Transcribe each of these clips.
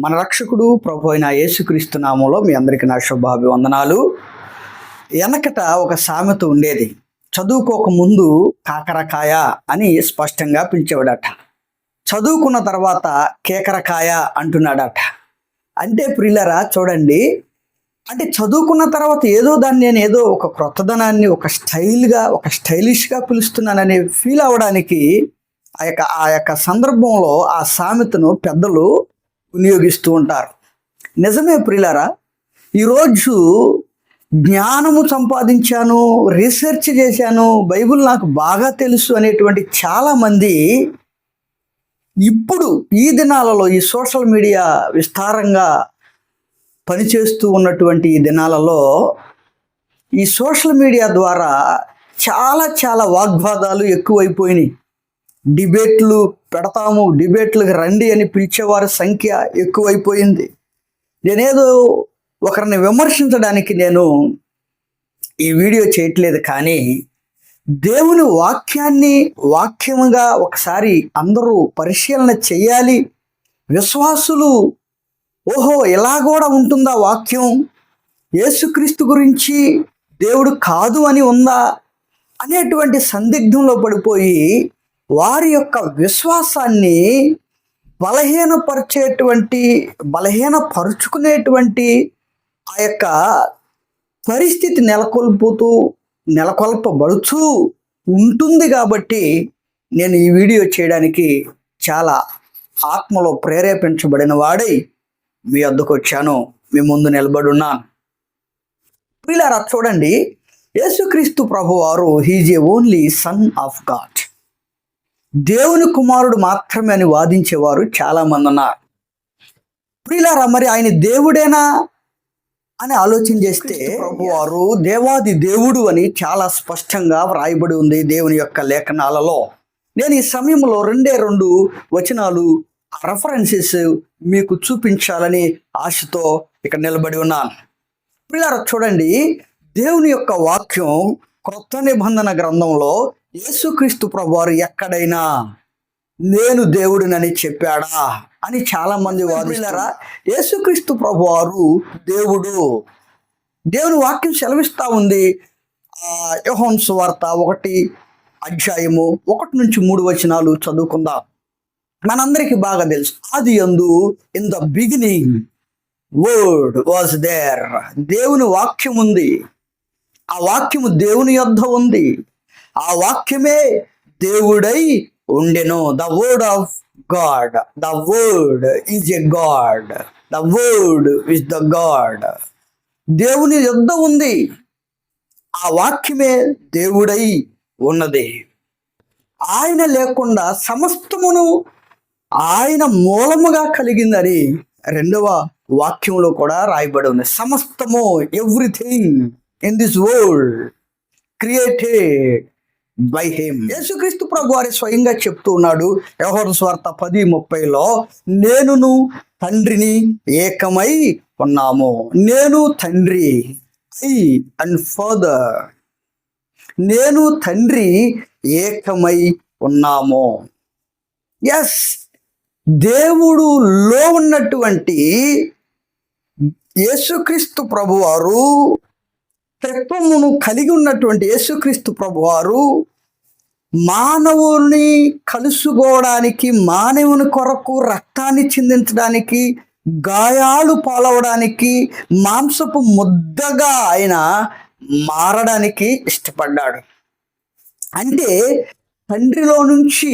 మన రక్షకుడు ప్రభు అయిన యేసుక్రీస్తు నామంలో మీ అందరికీ నా శుభాభివందనాలు. వెనకట ఒక సామెత ఉండేది చదువుకోక ముందు కాకరకాయ అని స్పష్టంగా పిలిచేవాడట. చదువుకున్న తర్వాత కేకరకాయ అంటున్నాడట. అంటే ప్రిల్లరా చూడండి. అంటే చదువుకున్న తర్వాత ఏదో దాన్ని నేను ఏదో ఒక క్రొత్తదనాన్ని ఒక స్టైల్గా ఒక స్టైలిష్గా పిలుస్తున్నానని ఫీల్ అవ్వడానికి ఆ యొక్క ఆ యొక్క సందర్భంలో ఆ సామెతను పెద్దలు వినియోగిస్తూ ఉంటారు. నిజమే ప్రిలరా ఈరోజు జ్ఞానము సంపాదించాను రీసెర్చ్ చేశాను బైబిల్ నాకు బాగా తెలుసు అనేటువంటి చాలామంది ఇప్పుడు ఈ దినాలలో ఈ సోషల్ మీడియా విస్తారంగా పనిచేస్తూ ఉన్నటువంటి ఈ దినాలలో ఈ సోషల్ మీడియా ద్వారా చాలా చాలా వాగ్వాదాలు ఎక్కువైపోయినాయి. డిబేట్లు పెడతాము డిబేట్లకు రండి అని పిలిచేవారి సంఖ్య ఎక్కువైపోయింది. నేనేదో ఒకరిని విమర్శించడానికి నేను ఈ వీడియో చేయట్లేదు కానీ దేవుని వాక్యాన్ని వాక్యముగా ఒకసారి అందరూ పరిశీలన చేయాలి. విశ్వాసులు ఓహో ఇలా కూడా ఉంటుందా వాక్యం? యేసుక్రీస్తు గురించి దేవుడు కాదు అని ఉందా? అనేటువంటి సందిగ్ధంలో పడిపోయి వారి యొక్క విశ్వాసాన్ని బలహీనపరిచేటువంటి బలహీనపరుచుకునేటువంటి ఆ యొక్క పరిస్థితి నెలకొల్పుతూ నెలకొల్పబడుచూ ఉంటుంది కాబట్టి నేను ఈ వీడియో చేయడానికి చాలా ఆత్మలో ప్రేరేపించబడిన వాడై మీ వద్దకు వచ్చాను. మీ ముందు నిలబడున్నాను ప్రియులారా చూడండి. యేసుక్రీస్తు ప్రభు వారు he's a only son of God. దేవుని కుమారుడు మాత్రమే అని వాదించేవారు చాలా మంది ఉన్నారు. ప్రియులారా మరి ఆయన దేవుడేనా అని ఆలోచన చేస్తే వారు దేవాది దేవుడు అని చాలా స్పష్టంగా వ్రాయబడి ఉంది దేవుని యొక్క లేఖనాలలో. నేను ఈ సమయంలో రెండే రెండు వచనాలు రెఫరెన్సెస్ మీకు చూపించాలని ఆశతో ఇక్కడ నిలబడి ఉన్నాను. పిల్లలు చూడండి దేవుని యొక్క వాక్యం క్రొత్త నిబంధన గ్రంథంలో యేసుక్రీస్తు ప్రభువారు ఎక్కడైనా నేను దేవుడినని చెప్పాడా అని చాలా మంది వాదిస్తారా. యేసుక్రీస్తు ప్రభువారు దేవుడు దేవుని వాక్యం సెలవిస్తా ఉంది. ఆ యోహోన్ సువార్త ఒకటి అధ్యాయము ఒకటి నుంచి మూడు వచనాలు చదువుకుందాం. మనందరికీ బాగా తెలుసు. ఆది యందు in the beginning word was there దేవుని వాక్యం ఉంది. ఆ వాక్యము దేవుని యొద్ద ఉంది. ఆ వాక్యమే దేవుడై ఉండెను. The word of God the word is a God the word is the God దేవుని యుద్ధ ఉంది. ఆ వాక్యమే దేవుడై ఉన్నది. ఆయన లేకుండా సమస్తమును ఆయన మూలముగా కలిగిందని రెండవ వాక్యంలో కూడా రాయబడి ఉంది. సమస్తము everything in this world created by him. యేసుక్రీస్తు ప్రభు వారి స్వయంగా చెప్తూ ఉన్నాడు వ్యవహార స్వార్థ పది ముప్పైలో నేనును తండ్రిని ఏకమై ఉన్నాము. నేను తండ్రి ఐ అండ్ ఫాదర్. నేను తండ్రి ఏకమై ఉన్నాము. ఎస్ దేవుడులో ఉన్నటువంటి యేసుక్రీస్తు ప్రభువారు తత్వమును కలిగి ఉన్నటువంటి యేసుక్రీస్తు ప్రభువారు మానవుని కలుసుకోవడానికి మానవుని కొరకు రక్తాన్ని చిందించడానికి గాయాలు పాలవడానికి మాంసపు ముద్దగా ఆయన మారడానికి ఇష్టపడ్డాడు. అంటే తండ్రిలో నుంచి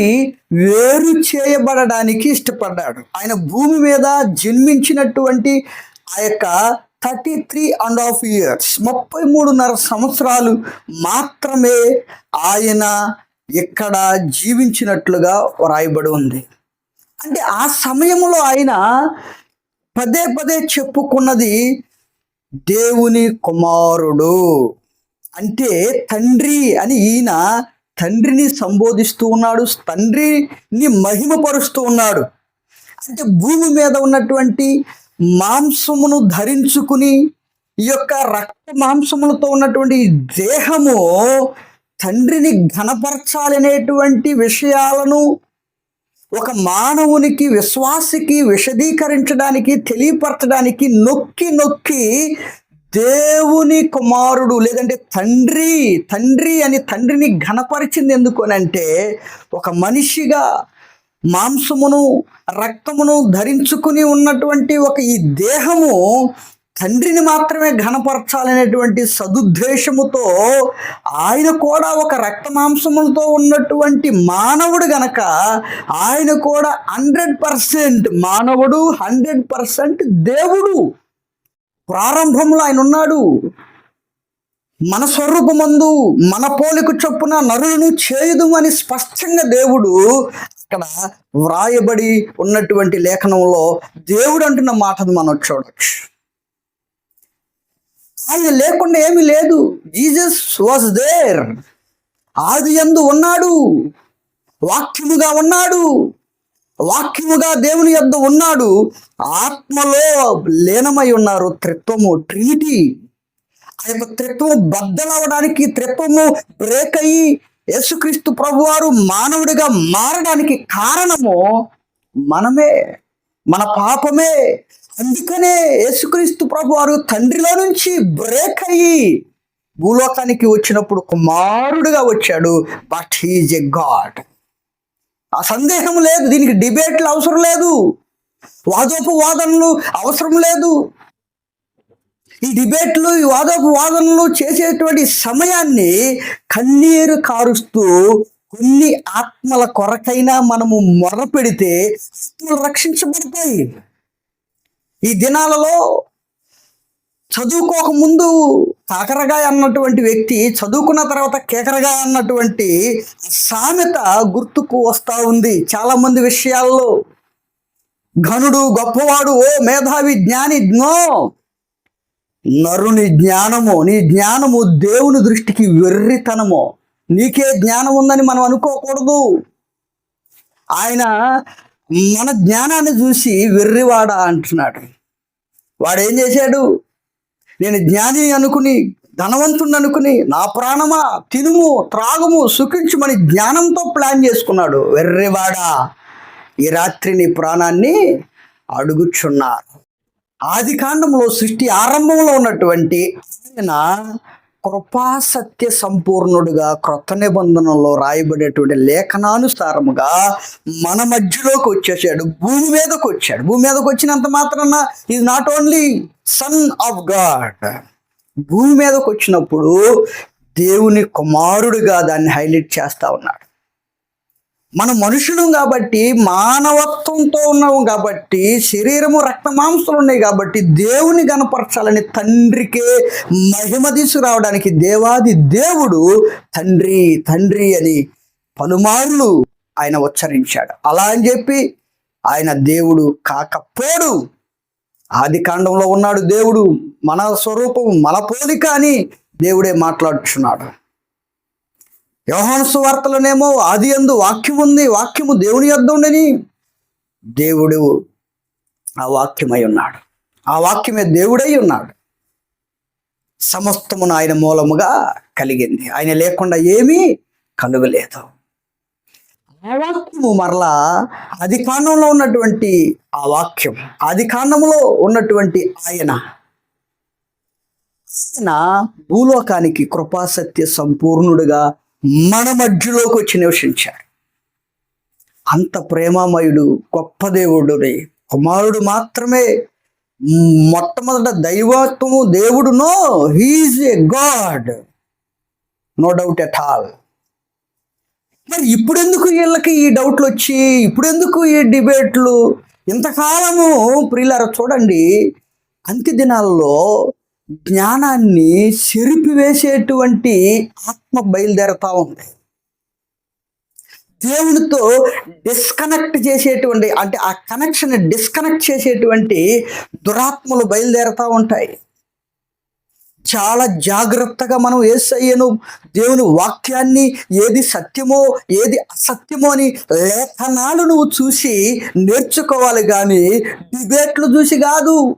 వేరు చేయబడడానికి ఇష్టపడ్డాడు. ఆయన భూమి మీద జన్మించినటువంటి ఆ యొక్క thirty three and half years ముప్పై మూడున్నర సంవత్సరాలు మాత్రమే ఆయన ఇక్కడ జీవించినట్లుగా వ్రాయబడి ఉంది. అంటే ఆ సమయంలో ఆయన పదే పదే చెప్పుకున్నది దేవుని కుమారుడు. అంటే తండ్రి అని ఈయన తండ్రిని సంబోధిస్తూ ఉన్నాడు తండ్రిని మహిమపరుస్తూ ఉన్నాడు. అంటే భూమి మీద ఉన్నటువంటి మాంసమును ధరించుకుని ఈ యొక్క రక్త మాంసములతో ఉన్నటువంటి దేహము తండ్రిని ఘనపరచాలనేటువంటి విషయాలను ఒక మానవునికి విశ్వాసికి విశదీకరించడానికి తెలియపరచడానికి నొక్కి నొక్కి దేవుని కుమారుడు లేదంటే తండ్రి తండ్రి అని తండ్రిని ఘనపరిచింది ఎందుకు అని అంటే ఒక మనిషిగా మాంసమును రక్తమును ధరించుకుని ఉన్నటువంటి ఒక ఈ దేహము తండ్రిని మాత్రమే ఘనపరచాలనేటువంటి సదుద్దేశముతో ఆయన కూడా ఒక రక్త మాంసములతో ఉన్నటువంటి మానవుడు గనక ఆయన కూడా హండ్రెడ్ పర్సెంట్ మానవుడు హండ్రెడ్ పర్సెంట్ దేవుడు. ప్రారంభంలో ఆయన ఉన్నాడు. మన స్వరూపమందు మన పోలిక చొప్పున నరులను చేయదు అని స్పష్టంగా దేవుడు అక్కడ వ్రాయబడి ఉన్నటువంటి లేఖనంలో దేవుడు అంటున్న మాటను మనం చూడవచ్చు ఆయన లేకుండా ఏమీ లేదు. జీజస్ వాజ్ దేర్ ఆది ఎందు ఉన్నాడు. వాక్యముగా ఉన్నాడు. వాక్యముగా దేవుని యొద్ద ఉన్నాడు. ఆత్మలో లీనమై ఉన్నారు. త్రిత్వము ట్రీటీ. ఆ యొక్క త్రిత్వము బద్దలవడానికి త్రిత్వము బ్రేక్ అయ్యి యేసుక్రీస్తు ప్రభువారు మానవుడిగా మారడానికి కారణము మనమే మన పాపమే. అందుకనే యేసుక్రీస్తు ప్రభువారు తండ్రిలో నుంచి బ్రేక్ అయ్యి భూలోకానికి వచ్చినప్పుడు కుమారుడుగా వచ్చాడు. బట్ హీజ్ ఎ గాడ్ ఆ సందేహం లేదు. దీనికి డిబేట్లు అవసరం లేదు. వాదోపు వాదనలు అవసరం లేదు. ఈ డిబేట్లు ఈ వాదోపు వాదనలు చేసేటువంటి సమయాన్ని కన్నీరు కారుస్తూ కొన్ని ఆత్మల కొరకైనా మనము మొర పెడితే ఆత్మలు రక్షించబడతాయి. ఈ దినాలలో చదువుకోకముందు కాకరగాయ అన్నటువంటి వ్యక్తి చదువుకున్న తర్వాత కేకరగాయ అన్నటువంటి సామెత గుర్తుకు వస్తూ ఉంది. చాలామంది విషయాల్లో ఘనుడు గొప్పవాడు ఓ మేధావి జ్ఞాని జ్ఞో నరుని జ్ఞానము నీ జ్ఞానము దేవుని దృష్టికి వెర్రితనము. నీకే జ్ఞానం ఉందని మనం అనుకోకూడదు. ఆయన మన జ్ఞానాన్ని చూసి వెర్రివాడ అంటున్నాడు. వాడేం చేశాడు? నేను జ్ఞాని అనుకుని ధనవంతుని అనుకుని నా ప్రాణమా? తినుము త్రాగుము సుఖించుమని జ్ఞానంతో ప్లాన్ చేసుకున్నాడు. వెర్రివాడా! ఈ రాత్రి నీ ప్రాణాన్ని అడుగుచున్నారు. ఆది కాండంలో సృష్టి ఆరంభంలో ఉన్నటువంటి ఆయన కృపాసత్య సంపూర్ణుడుగా క్రొత్త నిబంధనలో రాయబడేటువంటి లేఖనానుసారముగా మన మధ్యలోకి వచ్చేసాడు భూమి మీదకి వచ్చాడు. భూమి మీదకి వచ్చినంత మాత్రాన ఇది not only son of God భూమి మీదకి వచ్చినప్పుడు దేవుని కుమారుడిగా దాన్ని హైలైట్ చేస్తా ఉన్నాడు. మన మనుషులం కాబట్టి మానవత్వంతో ఉన్నాం కాబట్టి శరీరము రక్త మాంసలు ఉన్నాయి కాబట్టి దేవుని గనపరచాలని తండ్రికే మహిమ తీసుకురావడానికి దేవాది దేవుడు తండ్రి తండ్రి అని పలుమార్లు ఆయన ఉచ్చరించాడు. అలా అని చెప్పి ఆయన దేవుడు కాకపోడు. ఆది కాండంలో ఉన్నాడు దేవుడు. మన స్వరూపం మన పోలిక అని దేవుడే మాట్లాడుచున్నాడు. యోహాను సువార్తలోనేమో ఆది ఎందు వాక్యం ఉంది వాక్యము దేవుని యొద్ద ఉండని దేవుడు ఆ వాక్యమై ఉన్నాడు. ఆ వాక్యమే దేవుడై ఉన్నాడు. సమస్తమును ఆయన మూలముగా కలిగింది. ఆయన లేకుండా ఏమీ కలుగలేదు. ఆ వాక్యము మరలా ఆది కాండంలో ఉన్నటువంటి ఆ వాక్యం ఆది కాండంలో ఉన్నటువంటి ఆయన ఆయన భూలోకానికి కృపాసత్య సంపూర్ణుడుగా మన మధ్యలోకి వచ్చి నివసించాడు. అంత ప్రేమామయుడు గొప్ప దేవుడుని కుమారుడు మాత్రమే మొట్టమొదట దైవత్వము దేవుడు no he's a God no doubt at all మరి ఇప్పుడెందుకు వీళ్ళకి ఈ డౌట్లు వచ్చి ఇప్పుడెందుకు ఈ డిబేట్లు? ఇంతకాలము ప్రియులారా చూడండి అంత్య దినాల్లో జ్ఞానాన్ని చెరిపివేసేటువంటి ఆత్మ బయలుదేరుతూ ఉంది. దేవునితో డిస్కనెక్ట్ చేసేటువంటి అంటే ఆ కనెక్షన్ డిస్కనెక్ట్ చేసేటువంటి దురాత్మలు బయలుదేరుతూ ఉంటాయి. చాలా జాగ్రత్తగా మనం ఏసయ్యను దేవుని వాక్యాన్ని ఏది సత్యమో ఏది అసత్యమో అని లేఖనాలు నువ్వు చూసి నేర్చుకోవాలి కానీ డిబేట్లు చూసి కాదు.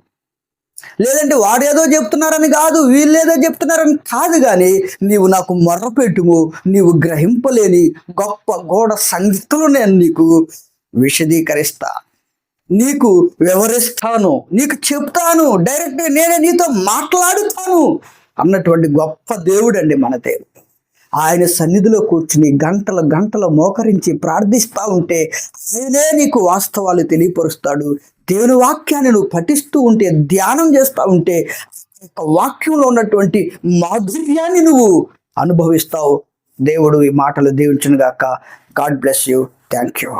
లేదంటే వాడేదో చెప్తున్నారని కాదు వీళ్ళేదో చెప్తున్నారని కాదు కానీ నీవు నాకు మొర్రపెట్టుము నీవు గ్రహింపలేని గొప్ప గోడ సంగతులు నేను నీకు విశదీకరిస్తా. నీకు వివరిస్తాను నీకు చెప్తాను డైరెక్ట్ నేనే నీతో మాట్లాడుతాను అన్నటువంటి గొప్ప దేవుడండి మన దేవుడు. ఆయన సన్నిధిలో కూర్చుని గంటల గంటల మోకరించి ప్రార్థిస్తూ ఉంటే ఆయనే నీకు వాస్తవాలు తెలియపరుస్తాడు దేవుని వాక్యాన్ని నువ్వు పఠిస్తూ ఉంటే ధ్యానం చేస్తూ ఉంటే వాక్యంలో ఉన్నటువంటి మాధుర్యాన్ని నువ్వు అనుభవిస్తావు. దేవుడు ఈ మాటలు దీవించును గాక God bless you thank you